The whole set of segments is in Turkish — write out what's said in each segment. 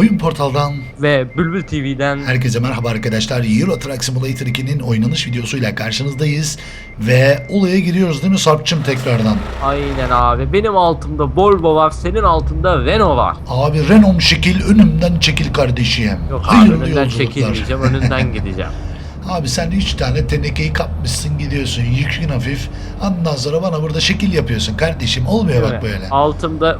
Oyun Portal'dan Ve Bülbül TV'den herkese merhaba arkadaşlar. Euro Truck Simulator 2'nin oynanış videosuyla karşınızdayız. Ve olaya giriyoruz değil mi Sarp'cığım tekrardan? aynen abi. Benim altımda Volvo var, senin altında Renault var. Abi Renault şekil önümden çekil kardeşim. Yok abi Hayırlı önünden çekilmeyeceğim, önünden gideceğim. Abi sen 3 tane tenekeyi kapmışsın gidiyorsun yükün hafif. Ondan sonra bana burada şekil yapıyorsun kardeşim. Olmuyor bak böyle. Altımda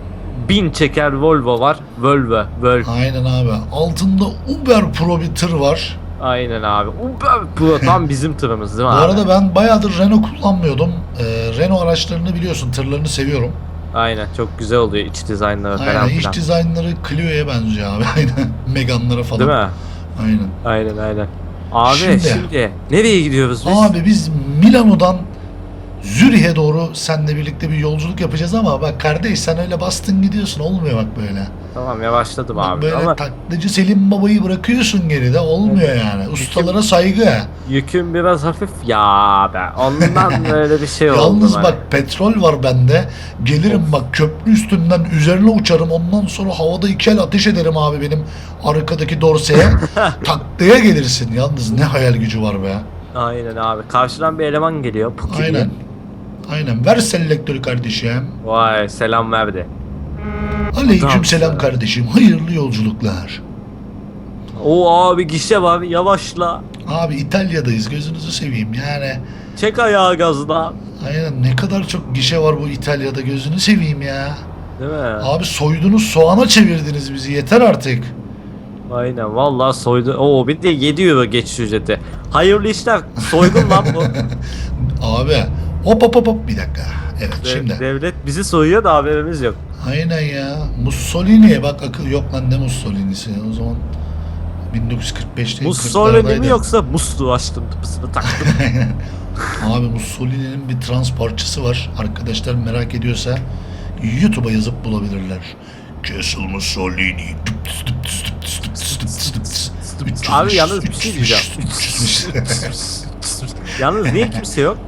bin çeker Volvo var. Volvo, Volvo. Aynen abi. Altında Uber Pro bir tır var. Aynen abi. Uber Pro tam bizim tırımız değil mi Bu abi? arada ben bayağıdır Renault kullanmıyordum. Ee, Renault araçlarını biliyorsun tırlarını seviyorum. Aynen çok güzel oluyor iç dizaynları falan Aynen iç filan. dizaynları Clio'ya benziyor abi. Aynen. Megan'lara falan. Değil mi? Aynen. Aynen aynen. Abi Şimdi- şimdi, nereye gidiyoruz biz? Abi biz Milano'dan Zürih'e doğru seninle birlikte bir yolculuk yapacağız ama bak kardeş sen öyle bastın gidiyorsun olmuyor bak böyle. Tamam yavaşladım Bak abi böyle ama taklacı Selim Baba'yı bırakıyorsun geride olmuyor yani. Ustalara saygı. yüküm biraz hafif ya be. Ondan böyle bir şey oldu. Yalnız bak petrol var bende. Gelirim bak köprü üstünden üzerine uçarım. Ondan sonra havada iki el ateş ederim abi benim arkadaki dorseye. Taklaya gelirsin. Yalnız ne hayal gücü var be. Aynen abi. Karşıdan bir eleman geliyor. Puki Aynen. Aynen. Ver selektörü kardeşim. Vay selam verdi. Aleyküm selam kardeşim. Hayırlı yolculuklar. O abi gişe var yavaşla. Abi İtalya'dayız. Gözünüzü seveyim. Yani Çek ayağı gazla. aynen ne kadar çok gişe var bu İtalya'da. Gözünü seveyim ya. Değil mi? Abi soydunuz soğana çevirdiniz bizi. Yeter artık. Aynen vallahi soydu. Oo bir de 7 euro geçiş ücreti. Hayırlı işler. Soygun lan bu. Abi hop hop hop hop bir dakika. Evet şimdi. Devlet bizi soyuyor da haberimiz yok. Aynen ya. Mussolini'ye bak akıl yok lan ne Mussolini'si o zaman 1945'te Mussolini mi 40'lardaydı. yoksa musluğu açtım tıpısını taktım. Aynen. Abi Mussolini'nin bir trans parçası var. Arkadaşlar merak ediyorsa YouTube'a yazıp bulabilirler. Castle Mussolini. Abi yalnız bir şey diyeceğim. Yalnız niye kimse yok?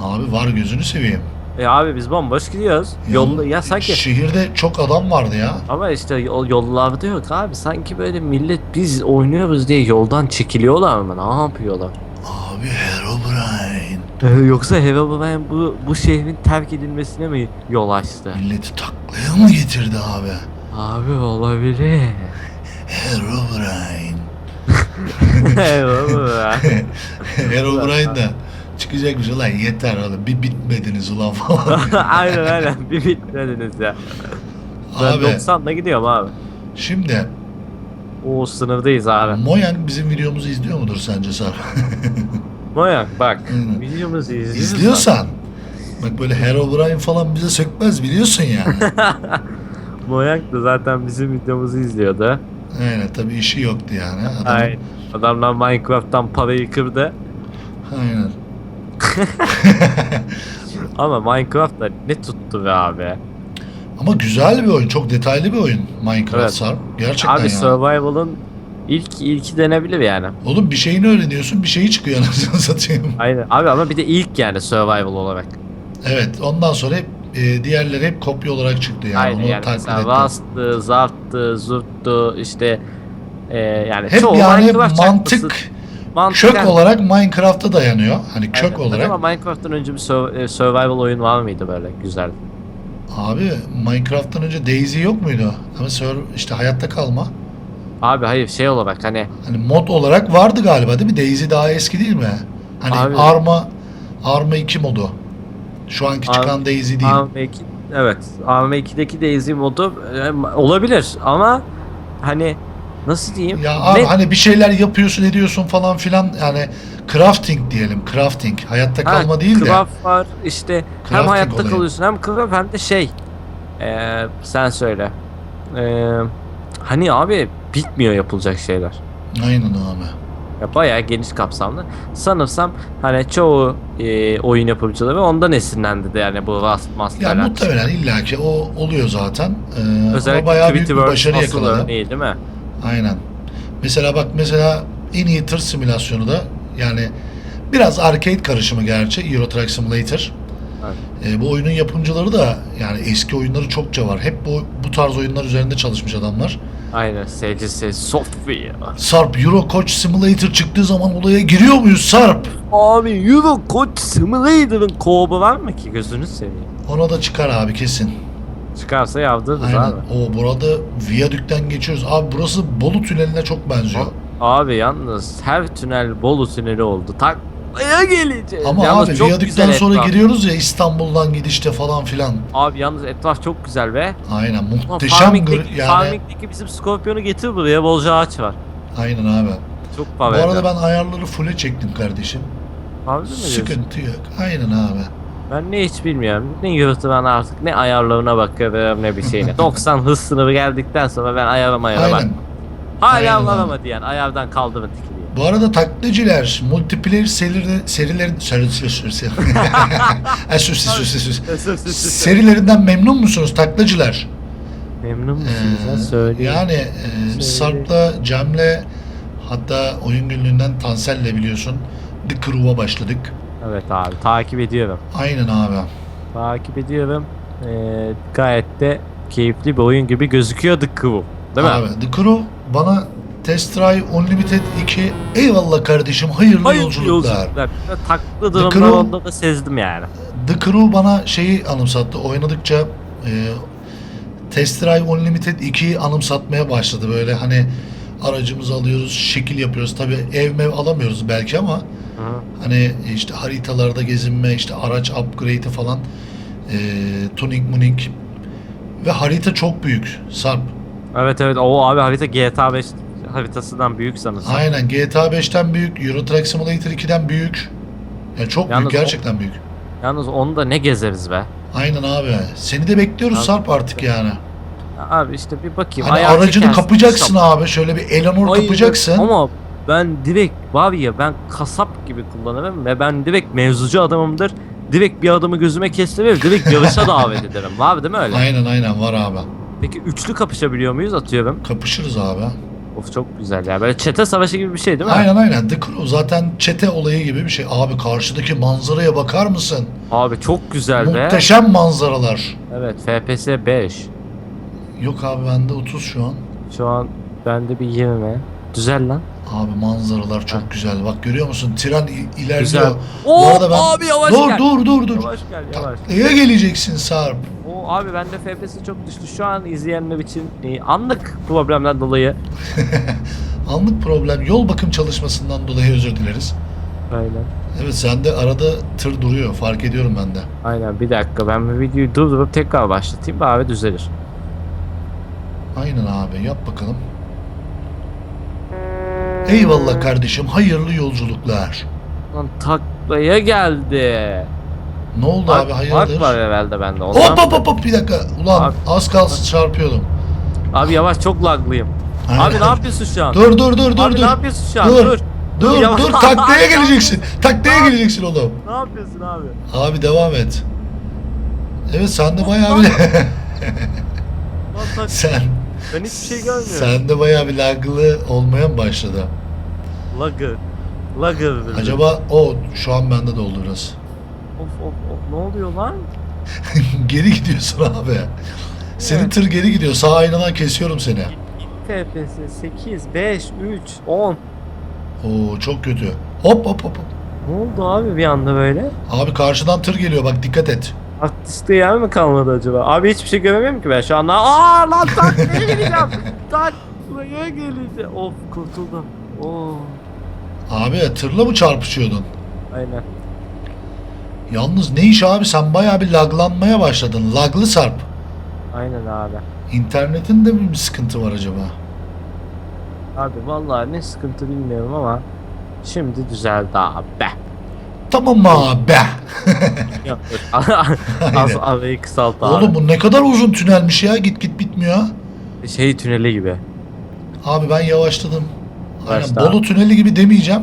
Abi var gözünü seveyim. E abi biz bomboş gidiyoruz. Yolda ya sanki Şehirde çok adam vardı ya. ama işte yol, yollarda yok abi. Sanki böyle millet biz oynuyoruz diye yoldan çekiliyorlar mı? Ne yapıyorlar? Abi Herobrine. Ee, yoksa Herobrine bu bu şehrin terk edilmesine mi yol açtı? Milleti taklaya mı getirdi abi? Abi olabilir. Herobrine. Herobrine. Herobrine da çıkacakmış ulan yeter oğlum bir bitmediniz ulan falan. aynen aynen bir bitmediniz ya. Ben abi 90'la gidiyorum abi. şimdi O sınırdayız abi. Moyan bizim videomuzu izliyor mudur sence Sarp? Moyan bak videomuzu izliyorsan. İzliyorsan bak böyle Herobrine falan bize sökmez biliyorsun yani. Moyank da zaten bizim videomuzu izliyordu. Aynen tabii işi yoktu yani. Adam, Aynen. Adamlar Minecraft'tan parayı kırdı. Aynen. Ama Minecraft da ne tuttu be abi. Ama güzel bir oyun. Çok detaylı bir oyun Minecraft Evet. Sarp. Gerçekten Abi ya. Survival'ın ilk ilki denebilir yani. Oğlum bir şeyini öğreniyorsun bir şeyi çıkıyor anasını satayım. Aynen. Abi ama bir de ilk yani survival olarak. Evet ondan sonra hep e, diğerleri hep kopya olarak çıktı yani. Aynen Onu yani mesela. Rust'tı, Zart'tı, Zurt'tu işte e, yani Hep çoğu yani Minecraft mantık çakması- mantık kök olarak Minecraft'a dayanıyor. Hani kök Aynen. olarak. Ama Minecraft'tan önce bir e, survival oyun var mıydı böyle güzel? Abi Minecraft'tan önce Daisy yok muydu? Ama işte hayatta kalma. Abi hayır şey olarak hani Hani mod olarak vardı galiba değil mi? Daisy daha eski değil mi? Hani Abi- Arma Arma 2 modu. Şu anki Abi- çıkan Daisy değil. ARM 2 evet ARM 2'deki Daisy modu e, olabilir ama hani nasıl diyeyim? Ya abi Ne- hani bir şeyler yapıyorsun ediyorsun falan filan yani crafting diyelim crafting hayatta Ha, kalma değil de craft var işte hem Crafting hayatta olayı. kalıyorsun hem craft hem de şey eee, sen söyle Eee, hani abi bitmiyor yapılacak şeyler aynen abi. ya bayağı geniş kapsamlı sanırsam hani çoğu eee, oyun yapımcıları ondan esinlendi de yani bu Rust Ya Master'lar muhtemelen illaki o oluyor zaten. Ee, özellikle bayağı büyük bir başarı yakaladı. örneği değil mi? Aynen. Mesela bak mesela en iyi tır simülasyonu da yani biraz arcade karışımı gerçi Euro Truck Simulator. Evet. Ee, bu oyunun yapımcıları da yani eski oyunları çokça var. Hep bu bu tarz oyunlar üzerinde çalışmış adamlar. Aynen SCS Sofia. Sarp Euro Coach Simulator çıktığı zaman olaya giriyor muyuz Sarp? Abi Euro Coach Simulator'ın co var mı ki gözünü seveyim. Ona da çıkar abi kesin. Çıkarsa yavdırırız Aynen. abi. O burada viyadükten geçiyoruz. Abi burası Bolu tüneline çok benziyor. Abi yalnız her tünel Bolu tüneli oldu. Taklaya geleceğiz. Ama Yalnız abi viyadükten güzel sonra etraf. giriyoruz ya İstanbul'dan gidişte falan filan. Abi yalnız etraf çok güzel ve Aynen muhteşem Farming'deki, gr- yani. Farming'deki bizim Scorpion'u getir buraya bolca ağaç var. Aynen abi. Çok Bu arada ben ayarları full'e çektim kardeşim. Abi mi diyorsun? Sıkıntı yok. Aynen abi. Ben ne hiç bilmiyorum. Ne YouTube'dan artık ne ayarlarına bakıyorum ne bir şeyine. 90 hız sınırı geldikten sonra ben ayarım ayara bak. Aynen. Hala Aynen abi. anlamadı yani ayardan kaldı mı dikiliyor. Bu arada taklitçiler multiplayer serileri, serilerin seri, seri, seri, seri. Ha, sus, sus, sus, sus. Serilerinden memnun musunuz taklacılar? Memnun musunuz Ee, ya söyleyeyim. Yani e, Söyle. Sarp'la, Cem'le hatta oyun günlüğünden Tansel'le biliyorsun The Crew'a başladık. Evet abi takip ediyorum. Aynen abi. Takip ediyorum. Ee, gayet de keyifli bir oyun gibi gözüküyor The Crew. Değil mi? Abi The Crew bana Test Drive Unlimited 2 eyvallah kardeşim hayırlı Hayır yolculuklar. yolculuklar. Taklı Crew- onda da sezdim yani. The Crew bana şeyi anımsattı. Oynadıkça e, Test Drive Unlimited 2'yi anımsatmaya başladı. Böyle hani aracımızı alıyoruz, şekil yapıyoruz. Tabi ev mev alamıyoruz belki ama hani işte haritalarda gezinme, işte araç upgrade'i falan e, tuning muning ve harita çok büyük. Sarp. Evet evet o abi harita GTA 5 haritasından büyük sanırsam. Aynen GTA 5'ten büyük, Euro Truck Simulator 2'den büyük. Yani çok Yalnız büyük, o- gerçekten büyük. Yalnız onu da ne gezeriz be. Aynen abi. Seni de bekliyoruz Sarp artık yani. Abi işte bir bakayım. Hani ayağı aracını çekersin, kapacaksın kasap. abi. Şöyle bir Eleanor Aynen. kapacaksın. Ama ben direkt var ya ben kasap gibi kullanırım ve ben direkt mevzucu adamımdır. Direkt bir adamı gözüme kestirir, direkt yarışa davet ederim. Var değil mi öyle? Aynen aynen var abi. Peki üçlü kapışabiliyor muyuz atıyorum? Kapışırız abi. Of çok güzel ya. Böyle çete savaşı gibi bir şey değil mi? Aynen aynen. The Crew zaten çete olayı gibi bir şey. Abi karşıdaki manzaraya bakar mısın? Abi çok güzel be. Muhteşem manzaralar. Evet FPS 5. Yok abi bende 30 şu an. Şu an bende bir 20. Güzel lan. Abi manzaralar çok güzel. Bak görüyor musun? Tren i- ilerliyor. Güzel. Bu Oo, arada ben... abi yavaş dur gel. dur dur dur. Yavaş gel yavaş. Taklaya geleceksin Sarp. O abi bende FPS çok düştü. Şu an izleyenler için e, anlık problemden dolayı. Anlık problem. Yol bakım çalışmasından dolayı özür dileriz. Aynen. Evet sende arada tır duruyor. Fark ediyorum ben de. Aynen bir dakika ben bu videoyu durdurup tekrar başlatayım da abi düzelir. Aynen abi yap bakalım. Eyvallah kardeşim hayırlı yolculuklar. Lan taklaya geldi. Ne oldu abi hayırdır? Bak var herhalde bende. O Hop hop hop hop bir dakika. Ulan Abi- az kalsın çarpıyordum. Abi yavaş çok laglıyım. Aynen. Abi ne yapıyorsun şu an? Dur dur dur dur abi dur. ne yapıyorsun şu an? Dur. Dur. Dur yavaş- dur taklaya geleceksin. Taklaya geleceksin oğlum. Ne yapıyorsun abi? Abi devam et. Evet sen de bayağı tak- sen ben hiçbir şey görmüyorum. sen de bayağı bir laglı olmaya mı başladı? Lagı. Lagı. Acaba o şu an bende de oldu biraz. Of of of ne oluyor lan? geri gidiyorsun abi. Senin Evet. tır geri gidiyor. Sağ aynadan kesiyorum seni. FPS 8, 5, 3, 10. Oo çok kötü. Hop hop. hop. Ne oldu abi bir anda böyle? Abi karşıdan tır geliyor bak dikkat et. Artiste yer mi kalmadı acaba? Abi hiçbir şey göremiyorum ki ben şu anda. Aa lan taklaya geleceğim. taklaya geleceğim. Of kurtuldum. Oo. Abi tırla mı çarpışıyordun? Aynen. Yalnız ne iş abi sen bayağı bir laglanmaya başladın. Laglı sarp. Aynen abi. İnternetin de mi bir sıkıntı var acaba? Abi vallahi ne sıkıntı bilmiyorum ama şimdi düzeldi abi. Tamam abi. Yok. Az Aynen. kısalt abi. Oğlum bu ne kadar uzun tünelmiş ya. Git git bitmiyor. Şey tüneli gibi. Abi ben yavaşladım. Aynen Başla. Bolu tüneli gibi demeyeceğim.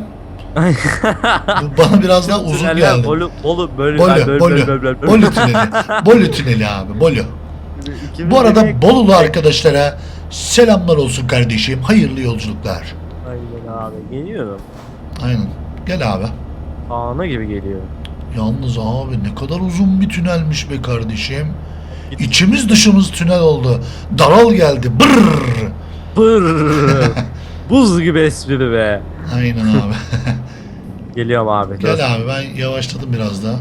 Bu bana biraz daha uzun Tüneller geldi. Bolu, bolu böyle Bolu, böyle Bolu, böyle böyle böyle. Bolu tüneli. Bolu tüneli abi, Bolu. İkimiz Bu arada direkt- Bolulu arkadaşlara selamlar olsun kardeşim. Hayırlı yolculuklar. Aynen abi geliyorum. Aynen. Gel abi. Ana gibi geliyor. Yalnız abi ne kadar uzun bir tünelmiş be kardeşim. İçimiz dışımız tünel oldu. Daral geldi. Brrr. Brrr. Buz gibi espri be. Aynen abi. Geliyorum abi. dur. Gel abi ben yavaşladım biraz daha.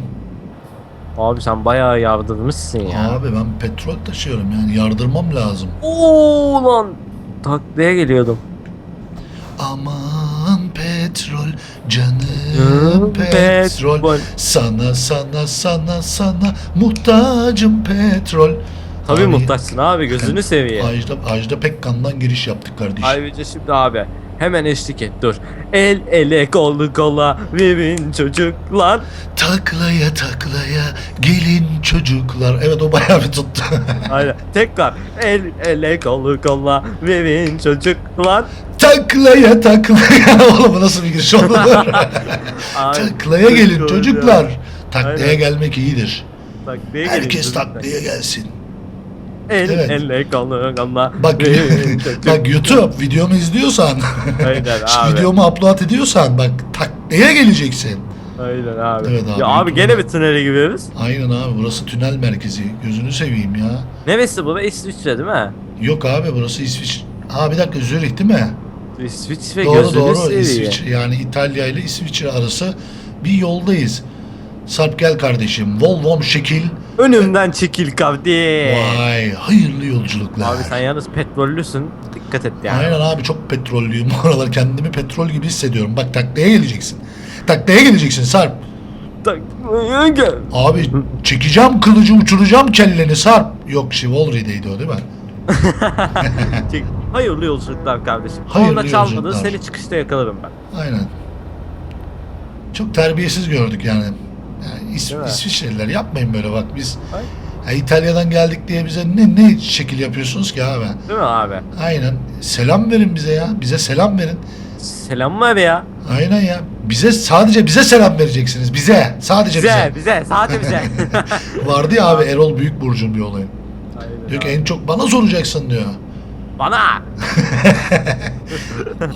Abi sen bayağı yardırmışsın ya. Abi ben petrol taşıyorum yani yardırmam lazım. Oo lan. Taklaya geliyordum. Aman petrol canım Canım petrol. petrol. Sana sana sana sana muhtacım petrol. Tabii Abi, muhtaçsın abi gözünü seveyim. Ajda, Ajda Pekkan'dan giriş yaptık kardeşim. Ayrıca şimdi abi hemen eşlik et dur. El ele kol kola verin çocuklar. Taklaya taklaya gelin çocuklar. Evet o bayağı bir tuttu. Aynen. Tekrar el ele kol kola verin çocuklar. Taklaya taklaya. Oğlum bu nasıl bir giriş? Ay, taklaya gelin çocuk çocuklar. ya. Taklaya Aynen. gelmek iyidir. Taklaya gelin Herkes çocuklar. taklaya gelsin. El Evet. ele kol kola Bak bak YouTube videomu izliyorsan, Aynen abi. videomu upload ediyorsan bak taklaya geleceksin. Aynen abi. Evet abi, Ya abi gene bir tünele giriyoruz. Aynen abi burası tünel merkezi. Gözünü seveyim ya. Neresi bu? İsviçre değil mi? Yok abi burası İsviçre. Ha bir dakika Zürih değil mi? İsviçre doğru gözünü doğru seveyim. İsviçre yani İtalya ile İsviçre arası bir yoldayız. Sarp gel kardeşim. Volvom şekil. Önümden çekil kavdi. Vay hayırlı yolculuklar. Abi sen yalnız petrollüsün. Dikkat et yani. Aynen abi çok petrollüyüm bu aralar. Kendimi petrol gibi hissediyorum. Bak taklaya geleceksin. Taklaya geleceksin Sarp. Tak- gel. Abi çekeceğim kılıcı uçuracağım kelleni Sarp. Yok Chivalry'deydi o değil mi? Hayırlı yolculuklar kardeşim. Hayırlı Korna çalmadın yolculuklar. seni çıkışta yakalarım ben. Aynen. Çok terbiyesiz gördük yani. yani İs- Değil mi? İsviçreliler yapmayın böyle bak biz Ay. ya İtalya'dan geldik diye bize ne ne şekil yapıyorsunuz ki abi? Değil mi abi? Aynen. Selam verin bize ya. Bize selam verin. Selam ver ya. Aynen ya. Bize sadece bize selam vereceksiniz. Bize. Sadece bize. Bize, bize, sadece bize. Vardı ya abi Erol Büyükburcu'nun bir olayı. Aynen Diyor ki abi. en çok bana soracaksın diyor. Bana.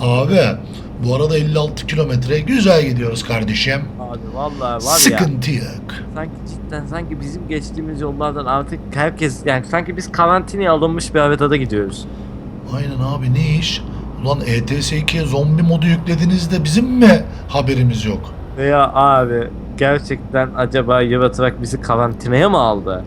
Abi bu arada 56 kilometre güzel gidiyoruz kardeşim. Abi vallahi var ya. Sıkıntı yok. Sanki cidden sanki bizim geçtiğimiz yollardan artık herkes yani sanki biz karantinaya alınmış bir haritada gidiyoruz. Aynen abi ne iş? Ulan E ETS2'ye zombi modu yüklediğinizde bizim mi haberimiz yok? Veya abi gerçekten acaba Yıvatırak bizi karantinaya mı aldı?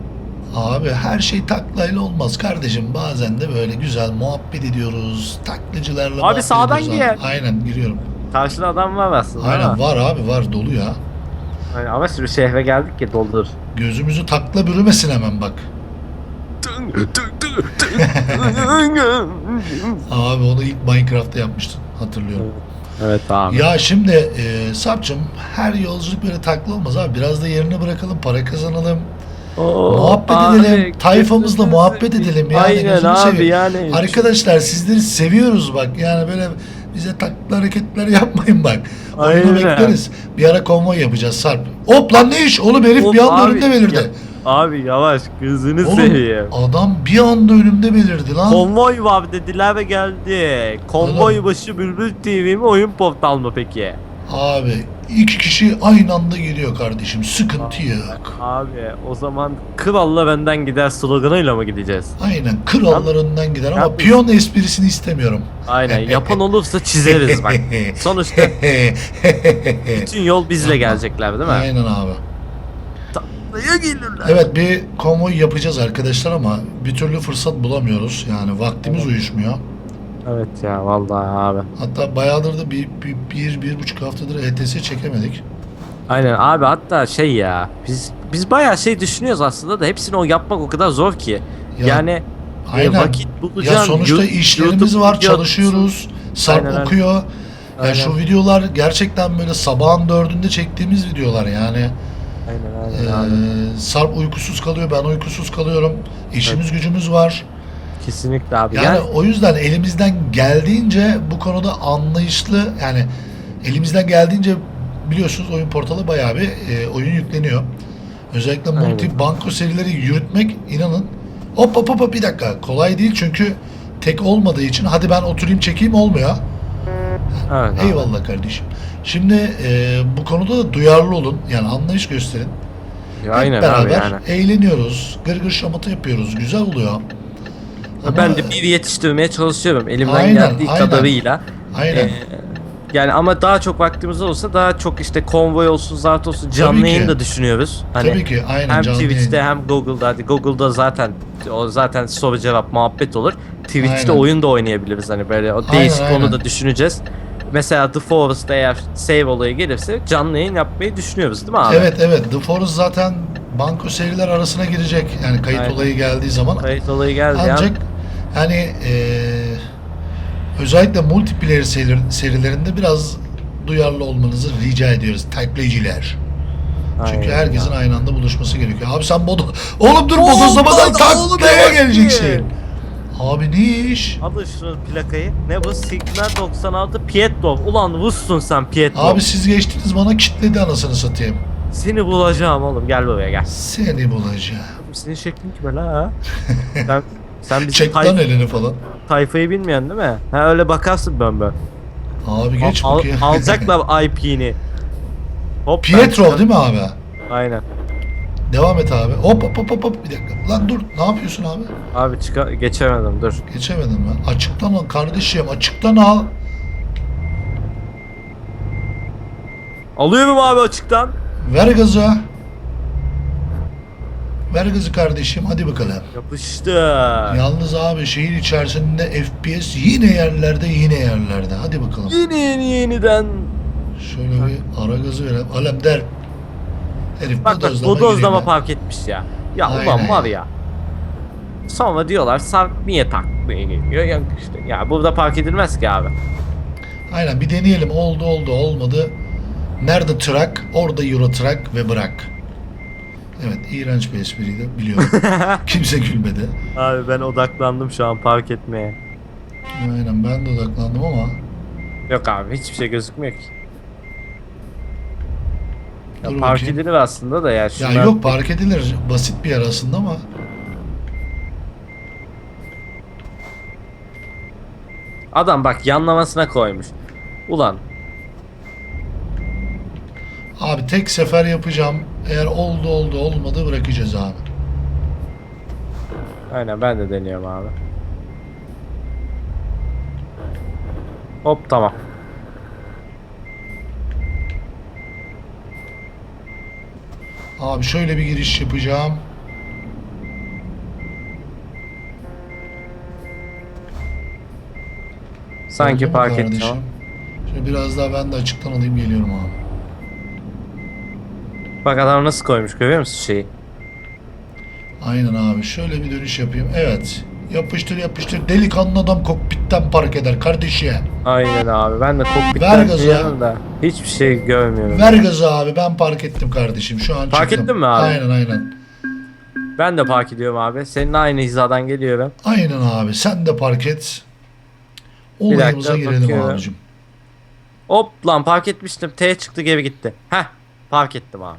Abi her şey taklayla olmaz kardeşim. Bazen de böyle güzel muhabbet ediyoruz. Taklacılarla muhabbet sağdan ediyoruz gir. abi. Aynen giriyorum. Karşıda adam var aslında Aynen ama. var abi var dolu ya. Hani ama şimdi şehre geldik ya doldur. Gözümüzü takla bürümesin hemen bak. Abi onu ilk Minecraft'ta yapmıştın hatırlıyorum. evet abi. Ya şimdi e, Sarp'cığım her yolculuk böyle takla olmaz abi. Biraz da yerine bırakalım, para kazanalım. Oo, muhabbet abi, edelim, tayfamızla muhabbet edelim yani, Aynen gözünü abi seveyim. yani. Arkadaşlar sizleri seviyoruz bak. Yani böyle bize takla hareketler yapmayın bak. Aynen. bekleriz. Bir ara konvoy yapacağız Sarp. Hop lan ne iş? Oğlum herif Hop bir anda abi, önümde belirdi. ya- Abi yavaş gözünü Oğlum seveyim. adam bir anda önümde belirdi lan. Konvoy var dediler ve geldi. Konvoy Oğlum. başı Bülbül TV mi oyun portal mı peki? Abi iki kişi aynı anda geliyor kardeşim. Sıkıntı yok. Abi o zaman kralla benden gider sloganıyla mı gideceğiz? Aynen krallarından gider ama Yalnız- piyon esprisini istemiyorum. Aynen yapan olursa çizeriz bak. Sonuçta bütün yol bizle gelecekler değil mi? Aynen abi. Taklaya gelirler. Evet bir konvoy yapacağız arkadaşlar ama bir türlü fırsat bulamıyoruz. Yani vaktimiz uyuşmuyor. Evet ya vallahi abi. Hatta bayağıdır da bir, bir, bir, bir buçuk haftadır ETS çekemedik. Aynen abi hatta şey ya biz biz bayağı şey düşünüyoruz aslında da hepsini o yapmak o kadar zor ki. Ya, yani e, Aynen. vakit bulacaksın. Ya sonuçta Yu- işlerimiz YouTube var, videosu- çalışıyoruz. Sarp Aynen, aynen. okuyor. Ya Aynen. şu videolar gerçekten böyle sabahın dördünde çektiğimiz videolar yani. Aynen Ee, aynen. Sarp uykusuz kalıyor, ben uykusuz kalıyorum. İşimiz gücümüz var. Kesinlikle abi. Yani, Yani, o yüzden elimizden geldiğince bu konuda anlayışlı yani elimizden geldiğince biliyorsunuz oyun portalı bayağı bir e, oyun yükleniyor. Özellikle Aynen. multi banko serileri yürütmek inanın hop hop hop bir dakika kolay değil çünkü tek olmadığı için hadi ben oturayım çekeyim olmuyor. evet, abi. Eyvallah kardeşim. Şimdi e, bu konuda da duyarlı olun yani anlayış gösterin. Ya, Aynen Hep beraber abi yani. eğleniyoruz. Gırgır şamata yapıyoruz. Güzel oluyor. Ben de bir yetiştirmeye çalışıyorum elimden Aynen, geldiği aynen. kadarıyla. Aynen. Ee, yani ama daha çok vaktimiz olursa daha çok işte konvoy olsun, zart olsun canlı Tabii ki. yayın da düşünüyoruz. Hani Tabii ki aynen hem canlı Twitch'te yayın. hem Google'da hadi Google'da zaten o zaten soru cevap muhabbet olur. Twitch'te Aynen. oyun da oynayabiliriz hani böyle o Aynen, değişik aynen. onu da düşüneceğiz. Mesela The Forest'ta eğer save olayı gelirse canlı yayın yapmayı düşünüyoruz değil mi abi? Evet evet The Forest zaten banko seriler arasına girecek. Yani kayıt Aynen. olayı geldiği zaman. Kayıt olayı geldi Ancak ya. Hani eee, özellikle multiplayer seri- serilerinde biraz duyarlı olmanızı rica ediyoruz takipçiler. Çünkü Aynen herkesin ya. aynı anda buluşması gerekiyor. Abi sen bodo... Oğlum dur bodozlamadan taklaya geleceksin. gel. Abi ne iş? Alın şunu plakayı. Ne bu? Sigma 96 Pietrov. Ulan Rus'sun sen Pietrov. Abi siz geçtiniz bana kitledi anasını satayım. Seni bulacağım oğlum gel buraya gel. Seni bulacağım. Senin şeklin kim öyle ha? sen, bizim Çek lan elini falan. tayfayı bilmiyorsun değil mi? Ha öyle bakarsın ben ben. Abi geç Al- bakayım. alacaklar IP'ni. Hop. ben çıkar- değil mi abi? Aynen. Devam et abi. Hop hop hop hop hop. Bir dakika. Lan dur. Ne yapıyorsun abi? Abi çıkar geçemedim dur. Geçemedin mi? Açıktan al kardeşim. Açıktan al. Alıyorum abi açıktan. Ver gazı. Ver gazı kardeşim. Hadi bakalım. Yapıştı. Yalnız abi şehir içerisinde FPS yine yerlerde yine yerlerde. Hadi bakalım. Yeni yeni yeniden. Şöyle bir ara gazı verelim. Alem der. Herif Bak bak bodozlama bodozlama giriyor. park etmiş ya. Ya Aynen ulan var ya. Sonra diyorlar Sarp niye taklaya geliyor? Ya işte ya burada park edilmez ki abi. Aynen bir deneyelim. Oldu oldu olmadı. Nerede trak? Orada Euro trak ve bırak. Evet iğrenç bir espriydi biliyorum. Kimse gülmedi. Abi ben odaklandım şu an park etmeye. Aynen ben de odaklandım ama Yok abi hiçbir şey gözükmüyor ki. Ya Dur park bakayım. edilir aslında da ya. ya şunlar- yok park edilir. Basit bir yer aslında ama Adam bak yanlamasına koymuş. Ulan abi tek sefer yapacağım. Eğer oldu oldu olmadı bırakacağız abi. aynen ben de deniyorum abi. Hop tamam. Abi şöyle bir giriş yapacağım. Sanki Oldu mu park kardeşim? edeceğim. Şöyle biraz daha ben de açıktan alayım geliyorum abi. Bak adam nasıl koymuş görüyor musun şeyi? Aynen abi. Şöyle bir dönüş yapayım. Evet. Yapıştır yapıştır. Delikanlı adam kokpitten park eder kardeşim. Aynen abi ben de Ver kokpitten gazı. da hiçbir şey görmüyorum. Ver gazı abi. Ben park ettim kardeşim. Şu an Park çıktım. ettin mi abi? Aynen aynen. Ben de park ediyorum abi. Senin aynı hizadan geliyorum. Aynen abi. Sen de park et. dakika, Olayımıza girelim bakıyorum. abicim. Hop lan park etmiştim. T çıktı geri gitti. Heh park ettim abi.